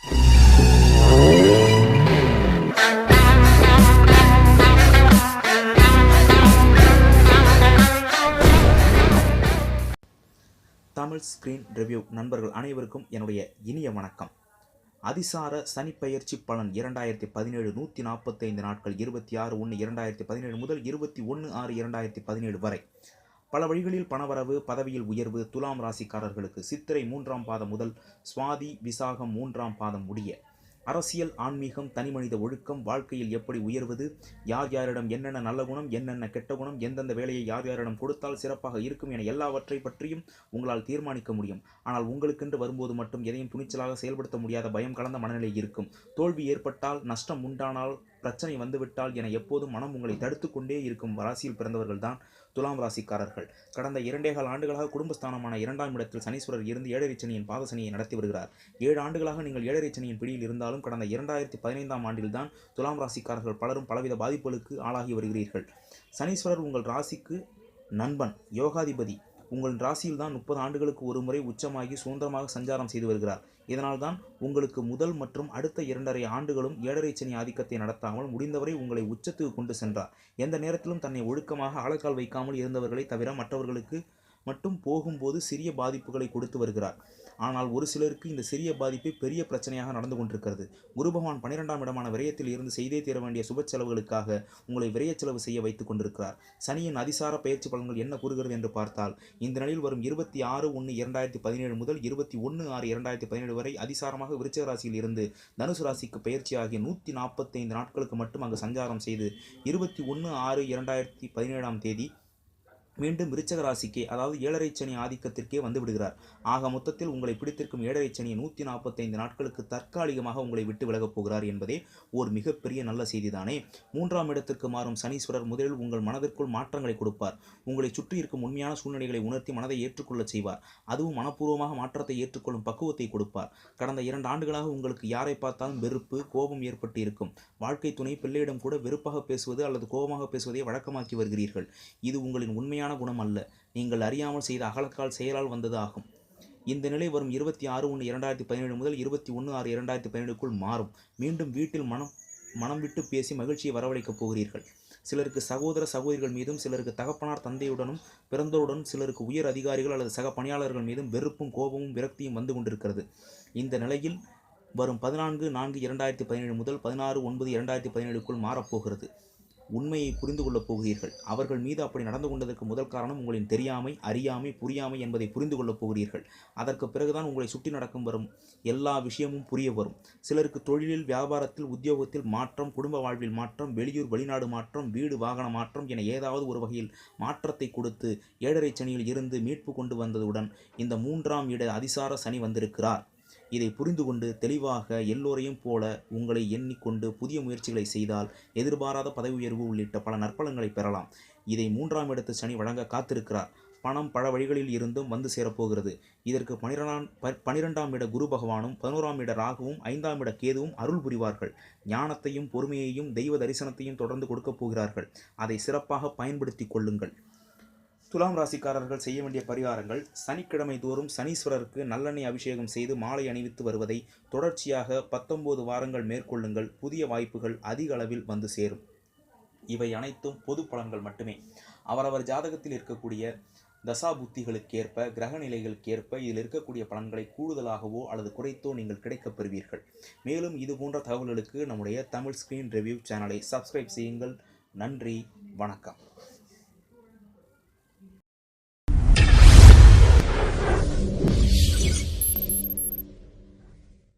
Tamil screen review நண்பர்கள் அனைவருக்கும் என்னுடைய இனிய வணக்கம். அதிசார சனிப்பெயர்ச்சி பலன் இரண்டாயிரத்தி பதினேழு நூற்றி நாற்பத்தைந்து நாட்கள் இருபத்தி ஆறு ஒன்று இரண்டாயிரத்தி பதினேழு முதல் இருபத்தி ஒன்று ஆறு இரண்டாயிரத்தி பதினேழு வரை. பல வழிகளில் பணவரவு பதவியில் உயர்வு துலாம் ராசிக்காரர்களுக்கு சித்திரை மூன்றாம் பாதம் முதல் சுவாதி விசாகம் மூன்றாம் பாதம் முடிய. அரசியல் ஆன்மீகம் தனிமனித ஒழுக்கம் வாழ்க்கையில் எப்படி உயர்வது யார் யாரிடம் என்னென்ன நல்ல குணம் என்னென்ன கெட்ட குணம் எந்தெந்த வேலையை யார் யாரிடம் கொடுத்தால் சிறப்பாக இருக்கும் என எல்லாவற்றை பற்றியும் உங்களால் தீர்மானிக்க முடியும். ஆனால் உங்களுக்கென்று வரும்போது மட்டும் எதையும் துணிச்சலாக செயல்படுத்த முடியாத பயம் கலந்த மனநிலை இருக்கும். தோல்வி ஏற்பட்டால் நஷ்டம் உண்டானால் பிரச்சனை வந்துவிட்டால் என எப்போதும் மனம் உங்களை தடுத்து கொண்டே இருக்கும் ராசியில் பிறந்தவர்கள் தான் துலாம் ராசிக்காரர்கள். கடந்த இரண்டேகால் ஆண்டுகளாக குடும்பஸ்தானமான இரண்டாம் இடத்தில் சனீஸ்வரர் இருந்து ஏழரை சனியின் பாதசனியை நடத்தி வருகிறார். ஏழு ஆண்டுகளாக நீங்கள் ஏழரை சனியின் பிடியில் இருந்தாலும் கடந்த இரண்டாயிரத்தி பதினைந்தாம் ஆண்டில்தான் துலாம் ராசிக்காரர்கள் பலரும் பலவித பாதிப்புகளுக்கு ஆளாகி வருகிறீர்கள். சனீஸ்வரர் உங்கள் ராசிக்கு நண்பன் யோகாதிபதி உங்கள் ராசியில் தான் முப்பது ஆண்டுகளுக்கு ஒரு முறை உச்சமாகி சுதந்திரமாக சஞ்சாரம் செய்து வருகிறார். இதனால்தான் உங்களுக்கு முதல் மற்றும் அடுத்த இரண்டரை ஆண்டுகளும் ஏழரை சனி ஆதிக்கத்தை நடத்தாமல் முடிந்தவரை உங்களை உச்சத்துக்கு கொண்டு சென்றார். எந்த நேரத்திலும் தன்னை ஒழுக்கமாக ஆழக்கால் வைக்காமல் இருந்தவர்களை தவிர மற்றவர்களுக்கு மட்டும் போகும்போது சிறிய பாதிப்புகளை கொடுத்து வருகிறார். ஆனால் ஒரு சிலருக்கு இந்த சிறிய பாதிப்பை பெரிய பிரச்சனையாக நடந்து கொண்டிருக்கிறது. குரு பகவான் பன்னிரெண்டாம் இடமான விரயத்தில் இருந்து செய்தே தீர வேண்டிய சுப செலவுகளுக்காக உங்களை விரய செலவு செய்ய வைத்துக் கொண்டிருக்கிறார் சனியின் அதிசார பயிற்சி பலன்கள் என்ன கூறுகிறது என்று பார்த்தால் இந்த நிலையில் வரும் இருபத்தி ஆறு ஒன்று இரண்டாயிரத்தி பதினேழு முதல் இருபத்தி ஒன்று ஆறு இரண்டாயிரத்தி பதினேழு வரை அதிசாரமாக விருச்சக ராசியில் இருந்து தனுசு ராசிக்கு பயிற்சி ஆகிய நூற்றி நாற்பத்தைந்து நாட்களுக்கு மட்டும் அங்கு சஞ்சாரம் செய்து இருபத்தி ஒன்று ஆறு இரண்டாயிரத்தி பதினேழாம் தேதி மீண்டும் விருச்சக ராசிக்கே அதாவது ஏழரை சனி ஆதிக்கத்திற்கே வந்து விடுகிறார் ஆக மொத்தத்தில் உங்களை பிடித்திருக்கும் ஏழரை சனி நூற்றி நாற்பத்தைந்து நாட்களுக்கு தற்காலிகமாக உங்களை விட்டு விலகப் போகிறார் என்பதே ஒரு மிகப்பெரிய நல்ல செய்திதானே. மூன்றாம் இடத்திற்கு மாறும் சனீஸ்வரர் முதலில் உங்கள் மனதிற்குள் மாற்றங்களை கொடுப்பார். உங்களை சுற்றி இருக்கும் உண்மையான சூழ்நிலைகளை உணர்த்தி மனதை ஏற்றுக்கொள்ள செய்வார். அதுவும் மனப்பூர்வமாக மாற்றத்தை ஏற்றுக்கொள்ளும் பக்குவத்தை கொடுப்பார். கடந்த இரண்டு ஆண்டுகளாக உங்களுக்கு யாரை பார்த்தாலும் வெறுப்பு கோபம் ஏற்பட்டு இருக்கும். வாழ்க்கை துணை பிள்ளையிடம் கூட வெறுப்பாக பேசுவது அல்லது கோபமாக பேசுவதை வழக்கமாக்கி வருகிறீர்கள். இது உங்களின் உண்மையான குணம் அல்ல நீங்கள் அறியாமல் செய்த அகலக்கால் செயலால் வந்தது ஆகும் இந்த நிலை வரும் இருபத்தி ஆறு ஒன்று இரண்டாயிரத்தி பதினேழு முதல் இருபத்தி ஒன்று ஆறு இரண்டாயிரத்தி பதினேழுக்குள் மாறும். மீண்டும் வீட்டில் மனம் மனம் விட்டு பேசி மகிழ்ச்சியை வரவழைக்கப் போகிறீர்கள். சிலருக்கு சகோதர சகோதரிகள் மீதும் சிலருக்கு தகப்பனார் தந்தையுடனும் பிறந்தோருடனும் சிலருக்கு உயர் அதிகாரிகள் அல்லது சக பணியாளர்கள் மீதும் வெறுப்பும் கோபமும் விரக்தியும் வந்து கொண்டிருக்கிறது. இந்த நிலையில் வரும் பதினான்கு நான்கு இரண்டாயிரத்தி பதினேழு முதல் பதினாறு ஒன்பது இரண்டாயிரத்தி பதினேழுக்குள் மாறப்போகிறது உண்மையை புரிந்து கொள்ளப் போகிறீர்கள். அவர்கள் மீது அப்படி நடந்து கொண்டதற்கு முதல் காரணம் உங்களின் தெரியாமை அறியாமை புரியாமை என்பதை புரிந்து கொள்ளப் போகிறீர்கள். அதற்கு பிறகுதான் உங்களை சுற்றி நடக்கும் வரும் எல்லா விஷயமும் புரிய வரும். சிலருக்கு தொழிலில் வியாபாரத்தில் உத்தியோகத்தில் மாற்றம் குடும்ப வாழ்வில் மாற்றம் வெளியூர் வெளிநாடு மாற்றம் வீடு வாகன மாற்றம் என ஏதாவது ஒரு வகையில் மாற்றத்தை கொடுத்து ஏழரை சனியில் இருந்து மீட்பு கொண்டு வந்ததுடன் இந்த மூன்றாம் இட அதிசார சனி வந்திருக்கிறார். இதை புரிந்து கொண்டு தெளிவாக எல்லோரையும் போல உங்களை எண்ணிக்கொண்டு புதிய முயற்சிகளை செய்தால் எதிர்பாராத பதவி உயர்வு உள்ளிட்ட பல நற்பலன்களை பெறலாம். இதை மூன்றாம் இடத்து சனி வழங்க காத்திருக்கிறார். பணம் பல வழிகளில் இருந்தும் வந்து சேரப்போகிறது. இதற்கு பனிரெண்டாம் பனிரெண்டாம் இட குரு பகவானும் பதினோராம் இட ராகுவும் ஐந்தாம் இட கேதுவும் அருள் புரிவார்கள். ஞானத்தையும் பொறுமையையும் தெய்வ தரிசனத்தையும் தொடர்ந்து கொடுக்கப் போகிறார்கள். அதை சிறப்பாக பயன்படுத்தி கொள்ளுங்கள். துலாம் ராசிக்காரர்கள் செய்ய வேண்டிய பரிகாரங்கள் சனிக்கிழமை தோறும் சனீஸ்வரருக்கு நல்லெண்ணெய் அபிஷேகம் செய்து மாலை அணிவித்து வருவதை தொடர்ச்சியாக பத்தொன்பது வாரங்கள் மேற்கொள்ளுங்கள். புதிய வாய்ப்புகள் அதிக அளவில் வந்து சேரும். இவை அனைத்தும் பொது பலன்கள் மட்டுமே. அவரவர் ஜாதகத்தில் இருக்கக்கூடிய தசா புத்திகளுக்கேற்ப கிரக நிலைகளுக்கேற்ப இதில் இருக்கக்கூடிய பலன்களை கூடுதலாகவோ அல்லது குறைத்தோ நீங்கள் கிடைக்கப் பெறுவீர்கள். மேலும் இது போன்ற தகவல்களுக்கு நம்முடைய தமிழ் ஸ்கிரீன் ரிவ்யூ சேனலை சப்ஸ்கிரைப் செய்யுங்கள். நன்றி வணக்கம்.